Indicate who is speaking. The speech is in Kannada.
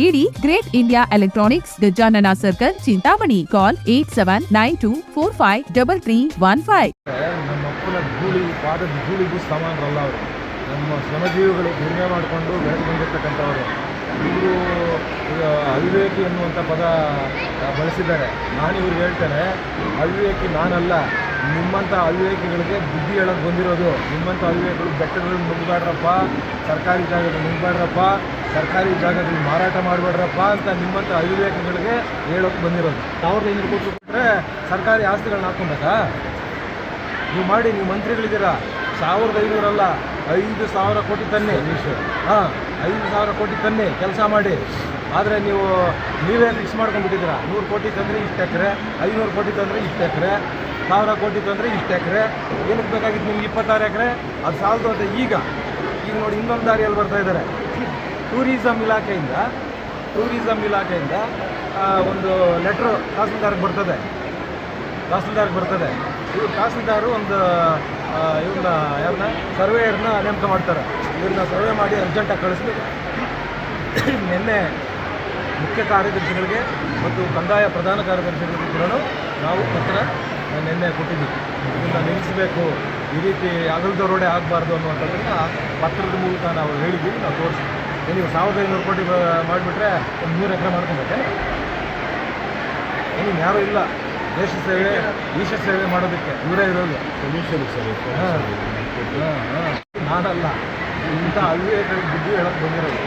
Speaker 1: ನೀಡಿ Great India Electronics Gajanana circle, Chintamani. Call eight seven nine two four five double three one five.
Speaker 2: ಸಮಾನರಲ್ಲ ಅವರು. ನಮ್ಮ ಶ್ರಮಜೀವಿಗಳು ದುಡಿಮೆ ಮಾಡಿಕೊಂಡು ಬೆಳೆದುಕೊಂಡಿರ್ತಕ್ಕಂಥವರು ಇವರು ಅವಿವೇಕಿ ಎನ್ನುವಂಥ ಪದ ಬಳಸಿದ್ದಾರೆ. ನಾನು ಇವ್ರಿಗೆ ಹೇಳ್ತೇನೆ, ಅವಿವೇಕಿ ನಾನಲ್ಲ. ನಿಮ್ಮಂಥ ಅವಿವೇಕಿಗಳಿಗೆ ಬುದ್ಧಿ ಹೇಳೋದು ಬಂದಿರೋದು. ನಿಮ್ಮಂಥ ಅವಿವೇಕಿಗಳು ಬೆಟ್ಟಗಳಲ್ಲಿ ನುಗ್ಬೇಡ್ರಪ್ಪ ಸರ್ಕಾರಿ ಜಾಗದಲ್ಲಿ ನುಗ್ಬೇಡ್ರಪ್ಪ ಸರ್ಕಾರಿ ಜಾಗದಲ್ಲಿ ಮಾರಾಟ ಮಾಡಬೇಡ್ರಪ್ಪ ಅಂತ ನಿಮ್ಮಂಥ ಅವಿವೇಕಿಗಳಿಗೆ ಹೇಳೋಕೆ ಬಂದಿರೋದು. ಸಾವಿರದ ಐನೂರು ಕೋಟಿ ಕೊಟ್ಟರೆ ಸರ್ಕಾರಿ ಆಸ್ತಿಗಳನ್ನ ಹಾಕ್ಕೊಬೇಕಾ? ನೀವು ಮಾಡಿ, ನೀವು ಮಂತ್ರಿಗಳಿದ್ದೀರಾ? ಸಾವಿರದ ಐನೂರಲ್ಲ, ಐದು ಸಾವಿರ ಕೋಟಿ ತನ್ನಿ. ಹಾಂ, ಐದು ಸಾವಿರ ಕೋಟಿ ತನ್ನಿ ಕೆಲಸ ಮಾಡಿ. ಆದರೆ ನೀವು, ನೀವೇ ಫಿಕ್ಸ್ ಮಾಡ್ಕೊಂಡ್ಬಿಟ್ಟಿದ್ದೀರಾ? ನೂರು ಕೋಟಿ ತಂದರೆ ಇಷ್ಟು ಎಕರೆ, ಐನೂರು ಕೋಟಿ ತಂದರೆ ಇಷ್ಟು ಎಕರೆ. ಸಾವಿರ ಕೋಟಿ ತಂದರೆ ಇಷ್ಟು ಎಕರೆ. ಏನಕ್ಕೆ ಬೇಕಾಗಿತ್ತು ನಿಮ್ಗೆ ಇಪ್ಪತ್ತಾರು ಎಕರೆ? ಅದು ಸಾಲದು ಅಂತ ಈಗ. ಈಗ ನೋಡಿ ಇನ್ನೊಂದು ದಾರಿಯಲ್ಲಿ ಬರ್ತಾ ಇದ್ದಾರೆ. ಟೂರಿಸಮ್ ಇಲಾಖೆಯಿಂದ ಟೂರಿಸಮ್ ಇಲಾಖೆಯಿಂದ ಒಂದು ಲೆಟ್ರ್ ತಹಸೀಲ್ದಾರ್ಗೆ ಬರ್ತದೆ. ತಹಸೀಲ್ದಾರ್ಗೆ ಬರ್ತದೆ. ಇವ್ರು ತಹಸೀಲ್ದಾರು ಒಂದು ಇವ್ರನ್ನ ಯಾರನ್ನ ಸರ್ವೇಯರ್ನ ನೇಮಕ ಮಾಡ್ತಾರೆ. ಇವ್ರನ್ನ ಸರ್ವೆ ಮಾಡಿ ಅರ್ಜೆಂಟಾಗಿ ಕಳಿಸ್ಬೇಕು ನಿನ್ನೆ ಮುಖ್ಯ ಕಾರ್ಯದರ್ಶಿಗಳಿಗೆ ಮತ್ತು ಕಂದಾಯ ಪ್ರಧಾನ ಕಾರ್ಯದರ್ಶಿಗಳಿಗೆ ಕೂಡ ನಾವು ಪತ್ರ ನಿನ್ನೆ ಕೊಟ್ಟಿದ್ದೀವಿ ಇದನ್ನು ನಿಲ್ಲಿಸಬೇಕು. ಈ ರೀತಿ ಅಗಲದ ರೋಡೆ ಆಗಬಾರ್ದು ಅನ್ನುವಂಥದ್ದನ್ನು ಪತ್ರದ ಮೂಲಕ ನಾವು ಹೇಳಿದ್ದೀವಿ ನಾವು ತೋರಿಸ್ತೀವಿ. ನೀವು ಸಾವಿರದ ಐನೂರು ಕೋಟಿ ಮಾಡಿಬಿಟ್ರೆ ಒಂದು ನೂರು ಎಕರೆ ಮಾಡ್ಕೊಬೇಕೆ ಏನು ಯಾರೂ ಇಲ್ಲ. ದೇಶ ಸೇವೆ ದೇಶ ಸೇವೆ ಮಾಡೋದಕ್ಕೆ ಇವರೇ ಇರೋದು. ಹಾಂ. ಹಾಂ ಹಾಂ. ನಾನಲ್ಲ. ಇಂಥ ಅವಿವೇಕ ಬುದ್ಧಿ ಹೇಳಕ್ಕೆ ಬಂದಿರೋದು.